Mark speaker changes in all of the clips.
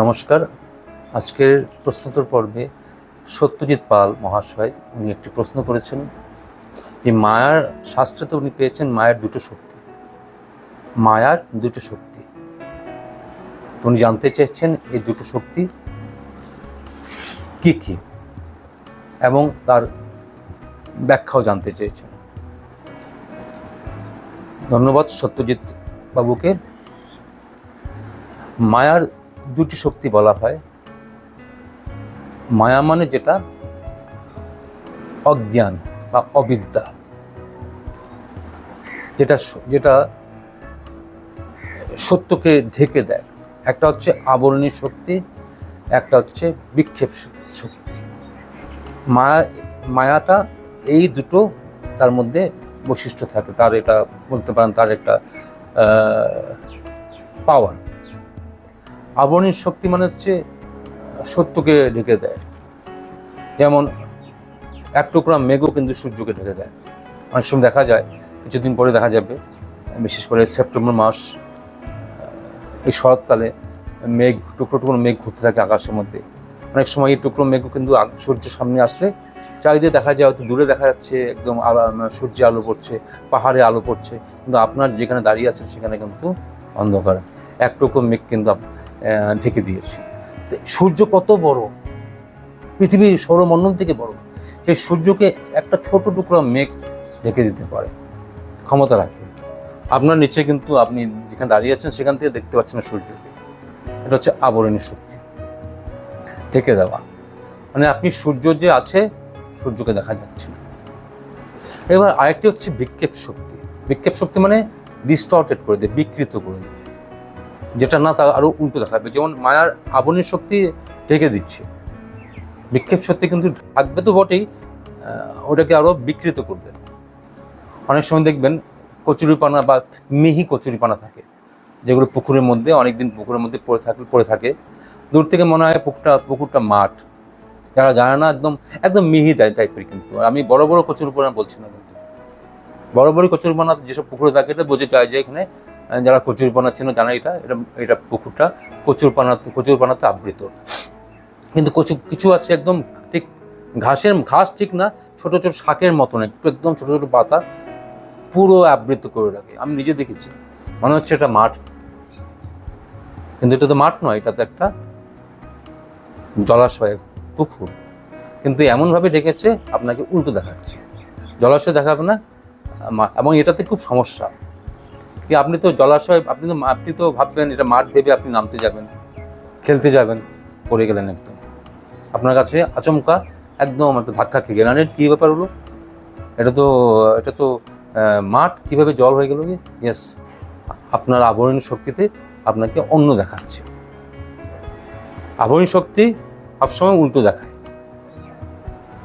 Speaker 1: নমস্কার। আজকের প্রশ্নোত্তর পর্বে সত্যজিৎ পাল মহাশয় উনি একটি প্রশ্ন করেছেন যে মায়ার শাস্ত্রতে উনি পেয়েছেন মায়ের দুটো শক্তি। মায়ার দুটো শক্তি। উনি জানতে চেয়েছেন এই দুটো শক্তি কি কি এবং তার ব্যাখ্যাও জানতে চেয়েছেন। ধন্যবাদ সত্যজিৎ বাবুকে। মায়ার দুটি শক্তি বলা হয়। মায়া মানে যেটা? অজ্ঞান বা অবিদ্যা। যেটা যেটা সত্যকে ঢেকে দেয়। একটা হচ্ছে আবরণী শক্তি, একটা হচ্ছে বিক্ষেপ শক্তি। মায়া, মায়াটা এই দুটো তার মধ্যে বৈশিষ্ট্য থাকে। তার এটা বলতে পারেন, তার একটা পাওয়ার আবরণীর শক্তি মানে হচ্ছে সত্যকে ঢেকে দেয়। যেমন এক টুকরা মেঘও কিন্তু সূর্যকে ঢেকে দেয়। অনেক সময় দেখা যায়, কিছুদিন পরে দেখা যাবে, বিশেষ করে সেপ্টেম্বর মাস এই শরৎকালে মেঘ, টুকরো টুকরো মেঘ ঘুরতে থাকে আকাশের মধ্যে। অনেক সময় এই টুকরো মেঘও কিন্তু সূর্যের সামনে আসলে চারিদিকে দেখা যায়, হয়তো দূরে দেখা যাচ্ছে, একদম সূর্যে আলো পড়ছে, পাহাড়ে আলো পড়ছে, কিন্তু আপনার যেখানে দাঁড়িয়ে আছেন সেখানে কিন্তু অন্ধকার। এক টুকরো মেঘ কিন্তু ঢেকে দিয়েছে। সূর্য কত বড়? পৃথিবী সৌরমণ্ডল থেকে বড়। সেই সূর্যকে একটা ছোট টুকরো মেঘ ঢেকে দিতে পারে। ক্ষমতা রাখে। আপনার নিচে কিন্তু আপনি যেখানে দাঁড়িয়ে আছেন, সেখান থেকে দেখতে পাচ্ছেন সূর্যকে এটা হচ্ছে আবরণী শক্তি। ঢেকে দেওয়া। মানে আপনি সূর্য যে আছে, সূর্যকে দেখা যাচ্ছে না। এবার আরেকটি হচ্ছে বিক্ষেপ শক্তি। বিক্ষেপ শক্তি মানে ডিস্টর্টেড করে দেয় বিকৃত করে দেবে যেটা না তা আরও উল্টো দেখাবে যেমন মায়ার আবরণীর শক্তি ঢেকে দিচ্ছে। বিক্ষেপ শক্তি কিন্তু থাকবে তো বটেই ওটাকে আরও বিকৃত করবে। অনেক সময় দেখবেন কচুরিপানা বা মিহি কচুরিপানা থাকে, যেগুলো পুকুরের মধ্যে, অনেকদিন পুকুরের মধ্যে পড়ে থাকে পড়ে থাকে। দূর থেকে মনে হয় পুকুরটা পুকুরটা মাঠ। যারা জানে না, একদম একদম মিহি টাইপের কিন্তু। আমি বড় বড় কচুরিপানা বলছি না কিন্তু। বড় বড় কচুরিপানা যেসব পুকুরে থাকে, এটা বোঝে যায় যে এখানে যারা কচুরিপানা ছিল জানে এটা এটা এটা পুকুরটা কচুরপানা কচুরপানাতে আবৃত। কিন্তু কচু, কিছু আছে একদম ঠিক ঘাসের, ঘাস ঠিক না, ছোট ছোট শাকের মতন, একটু একদম ছোট ছোট পাতা পুরো আবৃত করে রাখে। আমি নিজে দেখেছি, মনে হচ্ছে এটা মাঠ। কিন্তু এটা তো মাঠ নয় এটা তো একটা জলাশয়, পুকুর। কিন্তু এমনভাবে ডেকেছে, আপনাকে উল্টো দেখাচ্ছে। জলাশয় দেখাবে না এবং এটাতে খুব সমস্যা। আপনি তো জলাশয়, আপনি তো আপনি তো ভাববেন এটা মাঠ ভেবে আপনি নামতে যাবেন, খেলতে যাবেন, পড়ে গেলেন একদম। আপনার কাছে আচমকা একদম একটা ধাক্কা খেয়ে গেলেন। আরে, কী ব্যাপার হলো? এটা তো এটা তো মাঠ কীভাবে জল হয়ে গেল কি? ইয়েস আপনার আবরণ শক্তিতে আপনাকে অন্য দেখাচ্ছে। আবরণ শক্তি সবসময় উল্টো দেখায়।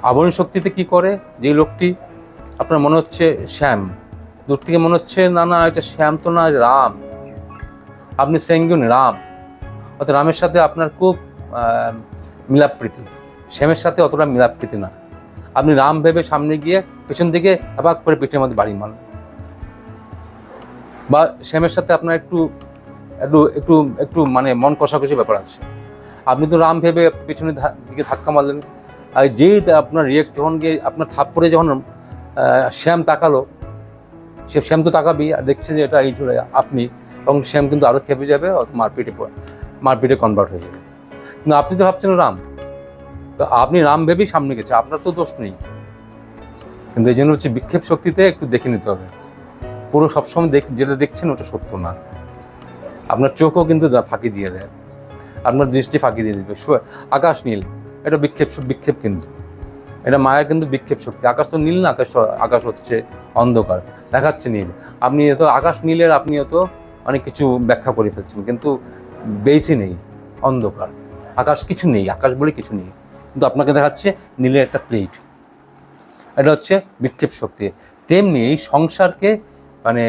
Speaker 1: আবরণ শক্তিতে কি করে? যে লোকটি, আপনার মনে হচ্ছে শ্যাম। দূর থেকে মনে হচ্ছে, না না, এটা শ্যাম তো না রাম। আপনি সেঙ্গুন রাম। অর্থাৎ রামের সাথে আপনার খুব মিলাপ্রীতি। শ্যামের সাথে অতটা মিলাপ্রীতি না। আপনি রাম ভেবে সামনে গিয়ে পেছন দিকে হাবাক করে পিঠের মধ্যে বাড়ি মারলেন। বা শ্যামের সাথে আপনার একটু একটু একটু একটু মানে মন কষাকষি ব্যাপার আছে। আপনি তো রাম ভেবে পেছনের দিকে ধাক্কা মারলেন। আর যেই আপনার রিয়েক্ট যখন গিয়ে আপনার থাপ থাপ্পড়ে যখন শ্যাম তাকালো সে শ্যাম তো তাকাবি আর দেখছে যে এটা এই জুড়ে আপনি তখন শ্যাম কিন্তু আরও খেপে যাবে অত মারপিটে মারপিটে কনভার্ট হয়ে যাবে। কিন্তু আপনি তো ভাবছেন রাম। তো আপনি রাম ভেবেই সামনে গেছে, আপনার তো দোষ নেই। কিন্তু এই জন্য হচ্ছে বিক্ষেপ শক্তিতে একটু দেখে নিতে হবে। পুরো সবসময় দেখ যেটা দেখছেন ওটা সত্য না। আপনার চোখও কিন্তু ফাঁকি দিয়ে দেয়। আপনার দৃষ্টি ফাঁকি দিয়ে দিবে। আকাশ নীল, এটা বিক্ষেপ বিক্ষেপ কিন্তু। এটা মায়ের কিন্তু বিক্ষেপ শক্তি। আকাশ তো নীল না, আকাশ আকাশ হচ্ছে অন্ধকার। দেখাচ্ছে নীল। আপনি এত আকাশ নীলের আপনি এত অনেক কিছু ব্যাখ্যা করে ফেলছেন, কিন্তু বেসই নেই, অন্ধকার। আকাশ কিছু নেই, আকাশ বলে কিছু নেই। কিন্তু আপনাকে দেখাচ্ছে নীলের একটা প্লেট এটা হচ্ছে বিক্ষেপ শক্তি। তেমনি সংসারকে মানে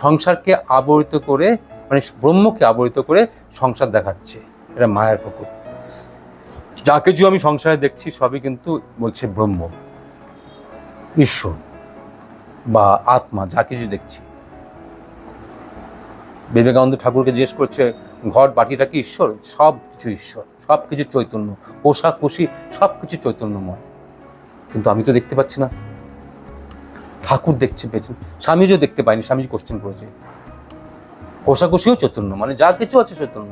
Speaker 1: সংসারকে আবরিত করে মানে ব্রহ্মকে আবরিত করে সংসার দেখাচ্ছে। এটা মায়ের পুকুর যা কিছু আমি সংসারে দেখছি, সবই কিন্তু বলছে ব্রহ্ম, ঈশ্বর বা আত্মা যা কিছু দেখছি। বিবেকানন্দ ঠাকুরকে জিজ্ঞেস করছে, ঘর, বাটিটা কি ঈশ্বর? সব কিছু ঈশ্বর, সব কিছু চৈতন্য পোশাক কুশি সব কিছু চৈতন্যময়। কিন্তু আমি তো দেখতে পাচ্ছি না। ঠাকুর দেখছে পেছন, স্বামীজিও দেখতে পাইনি স্বামীজি কোশ্চেন করেছে। কোষাকুষিও চৈতন্য মানে যা কিছু আছে চৈতন্য।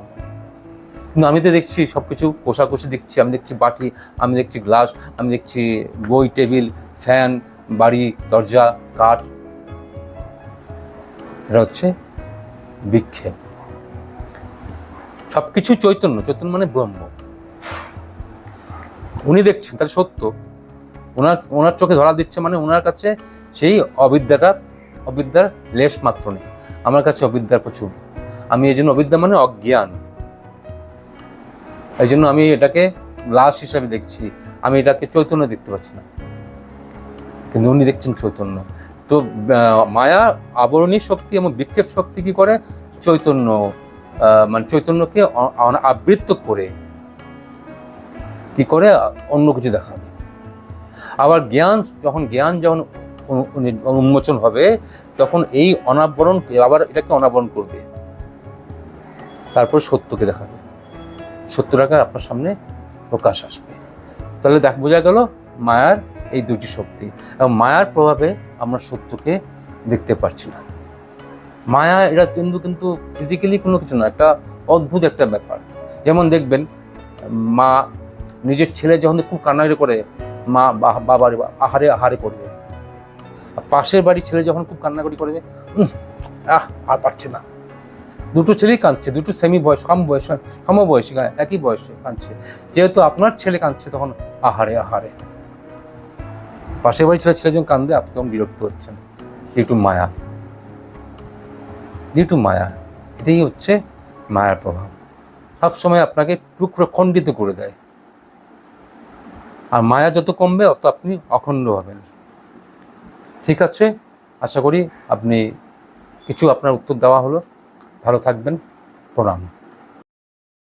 Speaker 1: কিন্তু আমি তো দেখছি সব কিছু কোষাকুষি দেখছি, আমি দেখছি বাটি, আমি দেখছি গ্লাস, আমি দেখছি বই, টেবিল, ফ্যান, বাড়ি, দরজা, কাঠ। এটা হচ্ছে বিক্ষেপ। সব কিছু চৈতন্য চৈতন্য মানে ব্রহ্ম। উনি দেখছেন, তাহলে সত্য। ওনার ওনার চোখে ধরা দিচ্ছে মানে ওনার কাছে সেই অবিদ্যাটা, অবিদ্যার লেশ মাত্র নেই। আমার কাছে অবিদ্যার প্রচুর আমি এই জন্য অবিদ্যা মানে অজ্ঞান। এই জন্য আমি এটাকে লাশ হিসাবে দেখছি। আমি এটাকে চৈতন্য দেখতে পাচ্ছি না। কিন্তু উনি দেখছেন চৈতন্য। তো মায়া, আবরণী শক্তি এবং বিক্ষেপ শক্তি কি করে? চৈতন্য মানে চৈতন্যকে আবৃত্ত করে কি করে? অন্য কিছু দেখাবে। আবার জ্ঞান, যখন জ্ঞান যখন উন্মোচন হবে, তখন এই অনাবরণ, আবার এটাকে অনাবরণ করবে। তারপর সত্যকে দেখাবে। সত্যটাকে আপনার সামনে প্রকাশ আসবে। তাহলে দেখ, বোঝা গেল মায়ার এই দুটি শক্তি। এবং মায়ার প্রভাবে আমরা সত্যকে দেখতে পারছি না। মায়া এটা কিন্তু কিন্তু ফিজিক্যালি কোনো কিছু না, একটা অদ্ভুত একটা ব্যাপার। যেমন দেখবেন, মা নিজের ছেলে যখন খুব কান্নাকাটি করে, মা বাবার আহারে আহারে করবে। পাশের বাড়ির ছেলে যখন খুব কান্নাকাটি করবে আহ, আর পারছে না। দুটো ছেলেই কাঁদছে, দুটো সেমি বয়স কম বয়স সমবয়সী একই বয়সে কাঁদছে। যেহেতু আপনার ছেলে কাঁদছে, তখন আহারে আহারে। পাশের বাড়ির ছেলে ছেলে যখন কান্দে আপনি তখন বিরক্ত হচ্ছেন। ডিউ মায়া। ডিউ মায়া, এটাই হচ্ছে মায়ার প্রভাব। সবসময় আপনাকে টুকরো খণ্ডিত করে দেয়। আর মায়া যত কমবে, অত আপনি অখণ্ড হবেন। ঠিক আছে? আশা করি আপনি কিছু আপনার উত্তর দেওয়া হলো। ভালো থাকবেন প্রণাম।